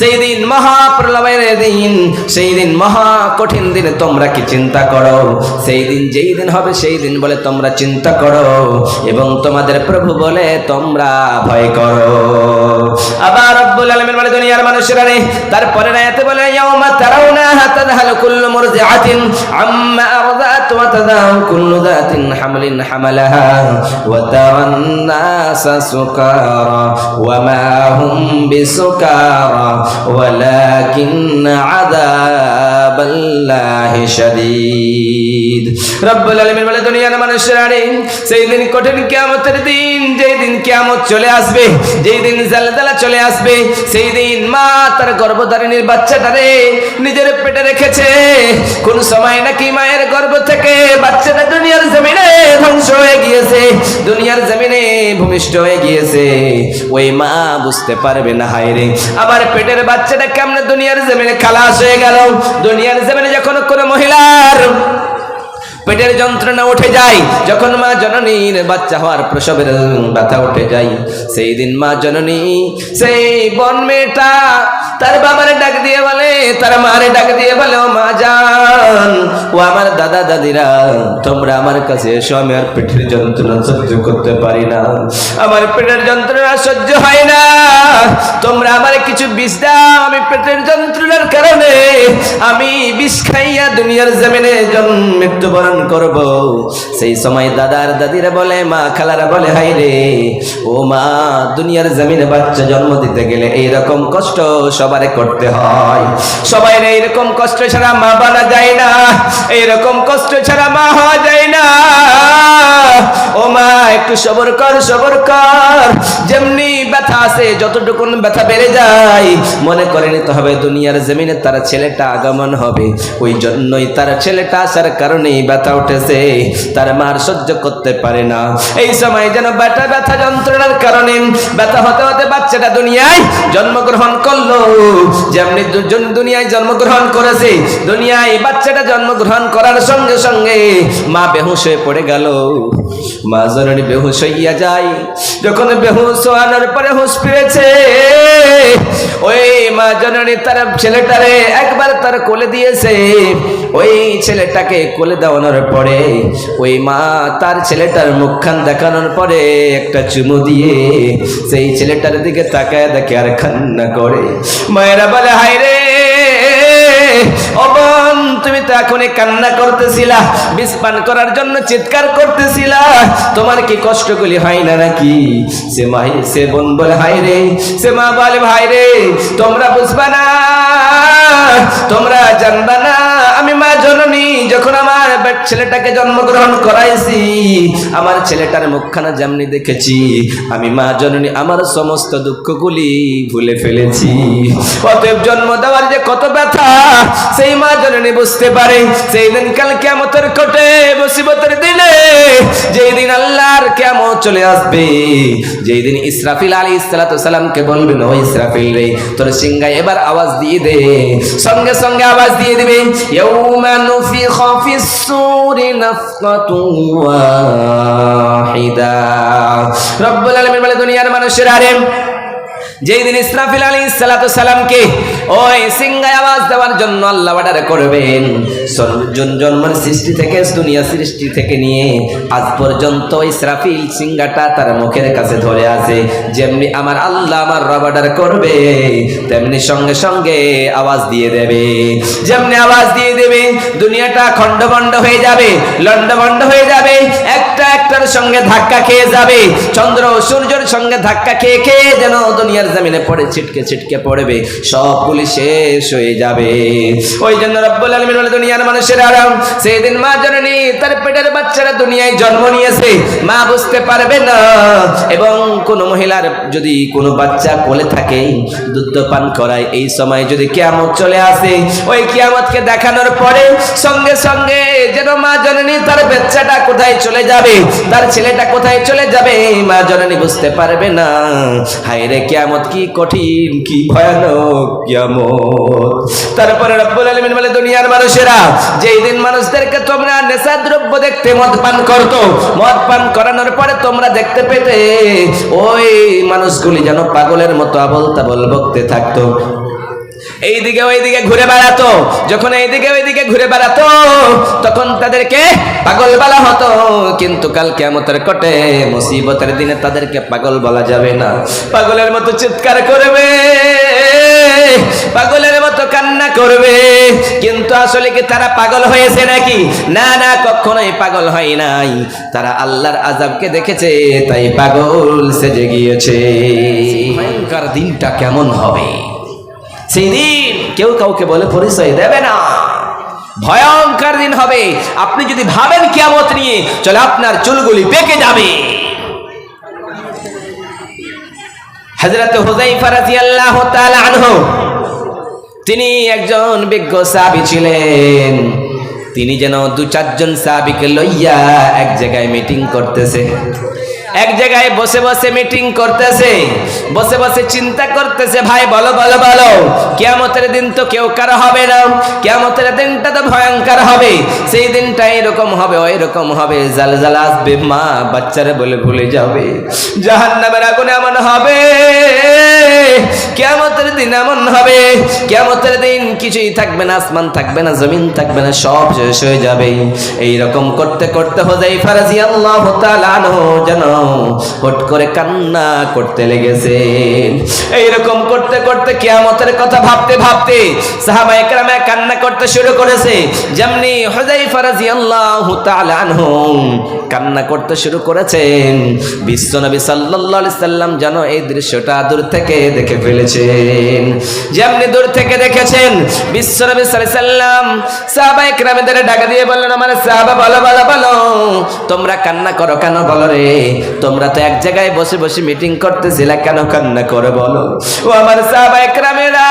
সেই দিন মহা মহাপ্রলয়ের দিন সেই দিন মহা কঠিন দিনে তোমরা কি চিন্তা করো? সেই দিন যেই দিন হবে সেই দিন বলে তোমরা চিন্তা করো এবং তোমাদের প্রভু বলে তোমরা ভয় করো। আবার রব্বুল আলামিন বলে, দুনিয়ার মানুষেরা রে তারপরে আয়াতে বলে, ইয়াউমা তারাউনা তাযহালু কুল্লু মুরদিআতিন আম্মা আরদাত ওয়া তাযাউ কুল্লু যাতিন হামলিন হামালাহা ওয়া তারান নাসা সুকারা ওয়া মা হুম বিসুকারা ولكن عذاب الله شديد রব্বুল আলামিন বলে দুনিয়ার মানুষেরা রে সেই দিন কঠিন কিয়ামতের দিন যেই দিন কিয়ামত চলে আসবে যেই দিন জালজালা চলে আসবে সেই দিন মা তার গর্ভধারিণীর বাচ্চাটারে নিজের পেটে রেখেছে কোন সময় নাকি মায়ের গর্ভ থেকে বাচ্চাটা দুনিয়ার জমিনে ধ্বংস হয়ে গিয়েছে। দুনিয়ার জমিনে ভূমিষ্ঠ হয়ে গিয়েছে। ওই মা বুঝতে পারবে না, হায় রে। আমার পেটের বাচ্চাটা কেমন দুনিয়ার জমিনে খালাস হয়ে গেল? দুনিয়ার জমিনে যখন কোনো মহিলার পেটের যন্ত্রণা উঠে যায়। যখন মা জননীর বাচ্চা হওয়ার প্রসবের ব্যথা উঠে যায়, সেই দিন মা জননী সেই বন মেয়েটা তার বাবার ডাক দিয়ে বলে, তার মারে ডাক দিয়ে বলে, ও মা যান ও আমার দাদা দাদিরা, তোমরা আমার কাছে এসো, আমি আর পেটের যন্ত্রণা সহ্য করতে পারি না। আমার পেটের যন্ত্রণা সহ্য হয় না। তোমরা আমার কিছু বিষ দাও, আমি পেটের যন্ত্রণার কারণে আমি বিষ খাইয়া দুনিয়ার জমিনে জন্ম মৃত্যুবরণ করব। সেই সময় দাদার দাদিরা বলে, মা খালারা বলে হাই রে, ও মা, দুনিয়ার জমিনে বাচ্চা জন্ম দিতে গেলে এইরকম কষ্ট সবারে করতে হয়। সবাই এইরকম কষ্ট ছাড়া মা বানা যায় না, এইরকম কষ্ট ছাড়া মা হওয়া যায় না। ও মা একটু সবর কর সবর কর। যেমনি ব্যথা যতটুকুন ব্যথা বেড়ে যায়, মনে করে নিতে হবে দুনিয়ার জমিনে তার ছেলেটা আগমন হবে। ওই জন্যই তার ছেলেটা আসার ব্যথা উঠেছে। তার মার সহ্য করতে পারে না। এই সময় যেন ব্যথা ব্যথা যন্ত্রণার কারণে ব্যথা হতে হতে বাচ্চাটা দুনিয়ায় জন্মগ্রহণ করল। যেমনি দুনিয়ায় জন্মগ্রহণ করেছে, দুনিয়ায় বাচ্চাটা জন্মগ্রহণ করার সঙ্গে সঙ্গে মা বেহুশ হয়ে পড়ে গেল। মা জননী বেহুশ হইয়া যায়। যখন বেহুশ হওয়ানোর পরে হুশ ফিরেছে ওই মা জননী তার ছেলেটারে একবার তার কোলে দিয়েছে। ওই ছেলেটাকে কোলে দেওয়ানোর পরে, ওই মা তার ছেলেটার মুখখান দেখানোর পরে একটা চুমু দিয়ে সেই ছেলেটার দিকে তাকায় দেখে আর কান্না করে। মায়েরা বলে, হায় রে তো এখনই কান্না করতেছিলা বিষ পান করার জন্য চিৎকার করতেছিলা। তোমার কি কষ্টগুলি হয় না নাকি? সে মাই সে বোন বলে হাই রে, সে মা বলে ভাই রে, তোমরা বুঝবা না, তোমরা জানবা না, আমি মা জননী, যখন আমার বে- ছেলেটাকে জন্মগ্রহণ করাইছি। আমার ছেলেটার মুখখানা যেমনি দেখেছি, আমি মা জননী আমার সমস্ত দুঃখগুলি ভুলে ফেলেছি। অতএব জন্ম দেওয়ার যে কত ব্যথা, সেই মা জননী বুঝতে পারে, সেই দিন কাল কেমতের কোটে, মুসিবতের দিনে, যেই দিন আল্লাহর কেমন চলে আসবে, যেই দিন ইসরাফিল আলী সালামকে বলবেন ও ইসরাফিল রে, তোর সিংহায় এবার আওয়াজ দিয়ে দে। সঙ্গে সঙ্গে আওয়াজ দিয়ে দিবে, ইয়াউমা নুফিখা ফিস সূরি নাফকাতুন ওয়াহিদা। রব্বুল আলামিন বলে দুনিয়ার মানুষের আরে যেই দিন ইসরাফিল আলী সালামকে ওই সিংহায় আওয়াজ দেওয়ার জন্য আল্লাহ অর্ডার করবেন। সর- জন- জন্মের সৃষ্টি থেকে, দুনিয়া সৃষ্টি থেকে নিয়ে আজ পর্যন্ত ইসরাফিল সিংহাটা তার মুখের কাছে ধরে আছে। যেমনি আমার আল্লাহ আমার রব অর্ডার করবে, তেমনি সঙ্গে সঙ্গে আওয়াজ দিয়ে দেবে। যেমনি আওয়াজ দিয়ে দেবে, দুনিয়াটা খণ্ডভণ্ড হয়ে যাবে লণ্ডভণ্ড হয়ে যাবে, একটা একটার সঙ্গে ধাক্কা খেয়ে যাবে, চন্দ্র সূর্যের সঙ্গে ধাক্কা খেয়ে খেয়ে যেন দুনিয়ার জমিনে পড়ে ছিটকে ছিটকে পড়বে, সবগুলি শেষ হয়ে যাবে। ওই জন্য রব্বুল আলামিন বলে, দুনিয়ার মানুষের আরাম। সেই দিন মা জননী তার পেটের বাচ্চারা দুনিয়ায় জন্ম নিয়েছে, মা বুঝতে পারবে না। এবং কোন মহিলার যদি কোনো বাচ্চা কোলে থাকে, দুধ পান করায়, এই সময় যদি কিয়ামত চলে আসে, ওই কিয়ামতকে দেখানোর পরে সঙ্গে সঙ্গে যেন মা জননী তার বাচ্চাটা কোথায় চলে যাবে, তার ছেলেটা কোথায় চলে যাবে, মা জননী বুঝতে পারবে না। হায় রে কিয়ামত কি কঠিন, কি ভয়ানক কিয়ামত? তারপরে রব্বুল আলামিন বলে, দুনিয়ার মানুষেরা, যেই দিন মানুষদেরকে তোমরা নেশা দ্রব্য দেখতে মদ পান করতো, মদ পান করানোর পরে তোমরা দেখতে পেতে, ওই মানুষগুলি যেন পাগলের মতো আবল তাবল বকতে থাকতো। এইদিকে ওইদিকে ঘুরে বেড়াতো। যখন এইদিকে ওইদিকে ঘুরে বেড়াতো, তখন তাদেরকে পাগল বলা হতো। কিন্তু কাল কেমতের কটে মুসিবতের দিনে তাদেরকে পাগল বলা যাবে না। পাগলের মতো চিৎকার করবে, পাগলের মতো কান্না করবে। কিন্তু আসলে কি তারা পাগল হয়েছে নাকি? না না, কখনোই পাগল হয় নাই। তারা আল্লাহর আজাবকে দেখেছে, তাই পাগল সেজে গিয়েছে। দিনটা কেমন হবে? সেই দিন কেউ কাউকে বলে পরিচয় দেবে না। ভয়ঙ্কর দিন হবে। আপনি যদি ভাবেন কিয়ামত নিয়ে, চলে আপনার চুলগুলি পেকে যাবে। রাদিয়াল্লাহু তাআলা আনহু, তিনি একজন বিজ্ঞ সাহাবী ছিলেন। তিনি যেন দু চারজন সাহাবীকে লইয়া এক জায়গায় মিটিং করতেছে। এক জায়গায় বসে বসে মিটিং করতেছে, বসে বসে চিন্তা করতেছে, ভাই, বলো বলো বলো, কেয়ামতের দিন তো কেউ কারও হবে না, কেয়ামতের দিনটা তো ভয়ঙ্কর হবে, সেই দিনটা এরকম হবে ওই রকম হবে, জাল আসবে, মা, বাচ্চারা বলে ভুলে যাবে, জাহান্নামের আগুন এমন হবে কিয়ামতের দিন এমন হবে, কিয়ামতের দিন কিছুই থাকবে না, আসমান থাকবে না, জমিন থাকবে না, সব শেষ হয়ে যাবে। এই রকম করতে করতে হোজাই ফারাজি আল্লাহ যেন হট করে কান্না করতে লেগেছেন এইরকম করতে করতে কিয়ামতের কথা ভাবতে ভাবতে সাহাবা একরামে কান্না করতে শুরু করেছে। যেমনি হোজাই ফারাজি আল্লাহ কান্না করতে শুরু করেছেন, বিশ্বনবী সাল্লাল্লাহু আলাইহি সাল্লাম যেন এই দৃশ্যটা দূর থেকে দেখে যেমনি দূর থেকে দেখেছেন বিশ্বনবী সাল্লাম সাহাবা একরামদের ডাকা দিয়ে বললেন, আমার সাহাবা, বলো বলো বলো, তোমরা কান্না করো কেন বলো রে? তোমরা তো এক জায়গায় বসে বসে মিটিং করতেছিলা, কেন কান্না করো বলো? ও আমার সাহাবা একরামেরা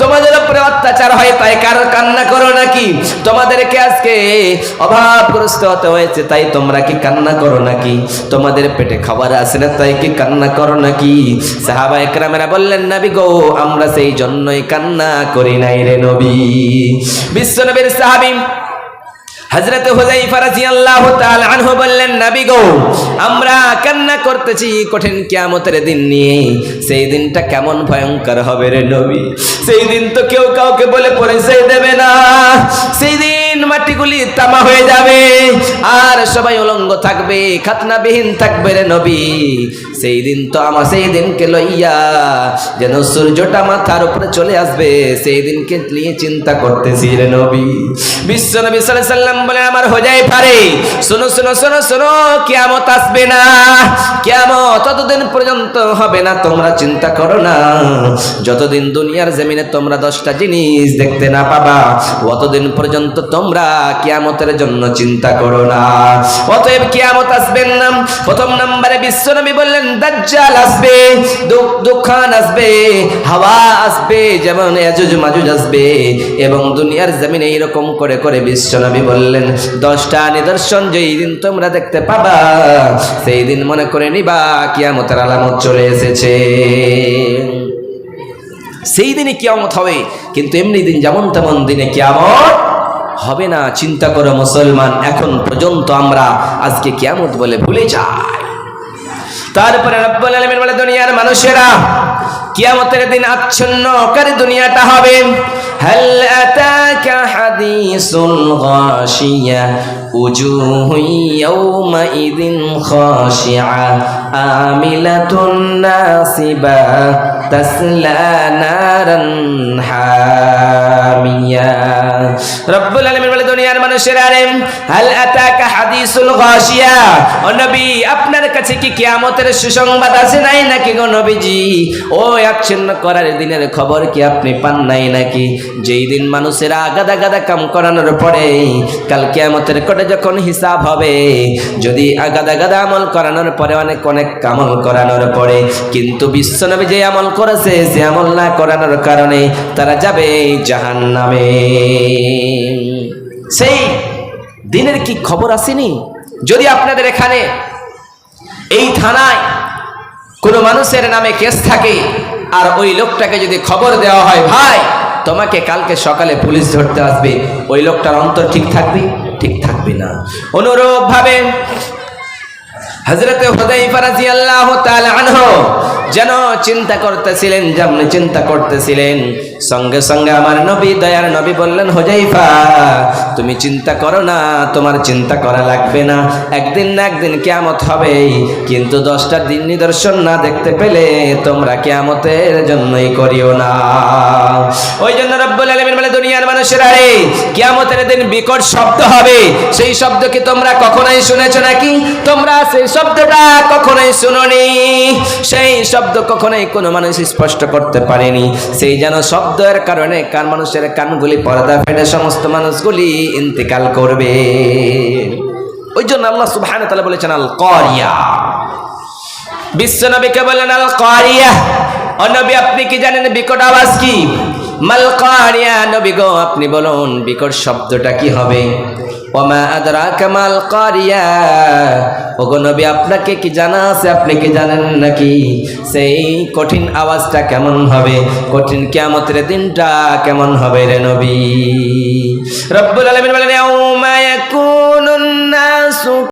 তোমাদের উপরে অত্যাচার হয়, তাই কারও কান্না করো নাকি? তোমাদেরকে আজকে অভাবগ্রস্ত হতে হয়েছে, তাই তোমরা কি কান্না করো নাকি? তোমাদের পেটে খাবার আসে না, তাই কি কান্না করো নাকি? সাহাবা একরামেরা বললেন, নবী গো, আমরা সেই জন্যই কান্না করি নাই রে নবী। বিশ্ব নবীর সাহাবী হযরত আল্লাহ রাদিয়াল্লাহু তাআলা আনহু বললেন, নবী গো, আমরা কান্না করতেছি কঠিন কিয়ামতের দিন নিয়ে। সেই দিনটা কেমন ভয়ঙ্কর হবে রে নবী। সেই দিন তো কেউ কাউকে বলে পরিচয় দেবে না। সেই দিন মাটিগুলি তামা হয়ে যাবে। আর সবাই উলঙ্গ থাকবে, খাতনাবিহীন থাকবে রে নবী। সেই দিন তো আমার সেই দিনকে লইয়া যেন সূর্যটা মাথার উপরে চলে আসবে, সেই দিনকে নিয়ে চিন্তা করতেছি রে নবী। বিশ্ব নবী সাল্লাম বলেন, আমার হোজাই পারে। শোনো শোনো শোনো শোনো, কিয়ামত আসবে না। কিয়ামত ততদিন পর্যন্ত হবে না, তোমরা চিন্তা করো না। যতদিন দুনিয়ার জমিনে তোমরা দশটা জিনিস দেখতে না পাবা, অতদিন পর্যন্ত তোমরা কিয়ামতের জন্য চিন্তা করো না। অতএব কিয়ামত আসবেন না। প্রথম নম্বরে বিশ্বনবী বললেন, দাজ্জাল আসবে দুঃখান আসবে, হাওয়া আসবে, যেমন এজুজ মাজুজ আসবে, এবং দুনিয়ার জমিনে এইরকম করে করে বিশ্বনবী বললেন, দশটা নিদর্শন যেই দিন তোমরা দেখতে পাবা, সেই দিন মনে করে নিবা, কিয়ামতের আলামত চলে এসেছে। সেই দিনে কিয়ামত হবে, কিন্তু এমনি দিন যেমন তেমন দিনে কিয়ামত হবে না চিন্তা করো মুসলমান এখন পর্যন্ত আমরা আজকে কিয়ামত বলে ভুলে যাই তারপরে রব্বুল আলামিন বলে দুনিয়ার মানুষেরা কিয়ামতের দিন আচ্ছন্ন করে দুনিয়াটা হবে هل أتاك حديث الغاشية وجوه يومئذ خاشعة آملة ناصبة তাসলা নারান বলে, দুনিয়ার মানুষেরা আপনার কাছে কি সুসংবাদ আছে নাই নাকি গো নবীজি? ও করার দিনের খবর কি আপনি পান নাই নাকি? যেই দিন মানুষেরা গাদা গাদা কাম করানোর পরে, কাল কিয়ামতের কোটে যখন হিসাব হবে, যদি আগাদা গাদা আমল করানোর পরে অনেক অনেক আমল করানোর পরে, কিন্তু বিশ্বনবী যে আমল করেছে সে আমল না করানোর কারণে তারা যাবে জাহান নামে সেই দিনের কি খবর আসেনি? যদি আপনাদের এখানে এই থানায় কোনো মানুষের নামে কেস থাকে, আর ওই লোকটাকে যদি খবর দেওয়া হয়, ভাই, তোমাকে কালকে সকালে পুলিশ ধরতে আসবে। ওই লোকটার অন্তর ঠিক থাকবে? ঠিক থাকবে না। অনুরূপ ভাবে হজরত তাআলা যেন চিন্তা করতেছিলেন যেমন চিন্তা করতেছিলেন। সঙ্গে সঙ্গে আমার নবী, দয়ার নবী বললেন হোজাইফা তুমি চিন্তা করো না, তোমার চিন্তা করা লাগবে না। একদিন না একদিন কেয়ামত হবে। কিন্তু দশটা দিন নিদর্শন না দেখতে পেলে তোমরা কেয়ামতের জন্যই করিও না। ওই জন্য রব্বুল আলমিন বলে, দুনিয়ার মানুষের আরে, কেয়ামতের দিন বিকট শব্দ হবে। সেই শব্দ কি তোমরা কখনোই শুনেছো নাকি? তোমরা সেই শব্দটা কখনোই শুনোনি। সেই শব্দ কখনোই কোনো মানুষ স্পষ্ট করতে পারেনি। সেই যেন শব্দের কারণে কান মানুষের কানগুলি পর্দা ফেটে সমস্ত মানুষগুলি ইন্তেকাল করবে। ওই জন্য আল্লাহ তাআলা বলেছেন আল কারিয়া বিশ্বনবীকে বলেন আল কারিয়া ও নবী, আপনি কি জানেন বিকট আওয়াজ কি? মালকারিয়া নবী গো, আপনি বলুন, বিকট শব্দটা কি হবে? ওমা আদরা কামাল কারিয়া। ওগো নবী, আপনাকে কি জানা আছে? আপনি কি জানেন নাকি? সেই কঠিন আওয়াজটা কেমন হবে? কঠিন কিয়ামতের দিনটা কেমন হবে রে নবী? রব্বুল আলামিন বলেন, ইয়াউমা ইয়াকুনুন নাসু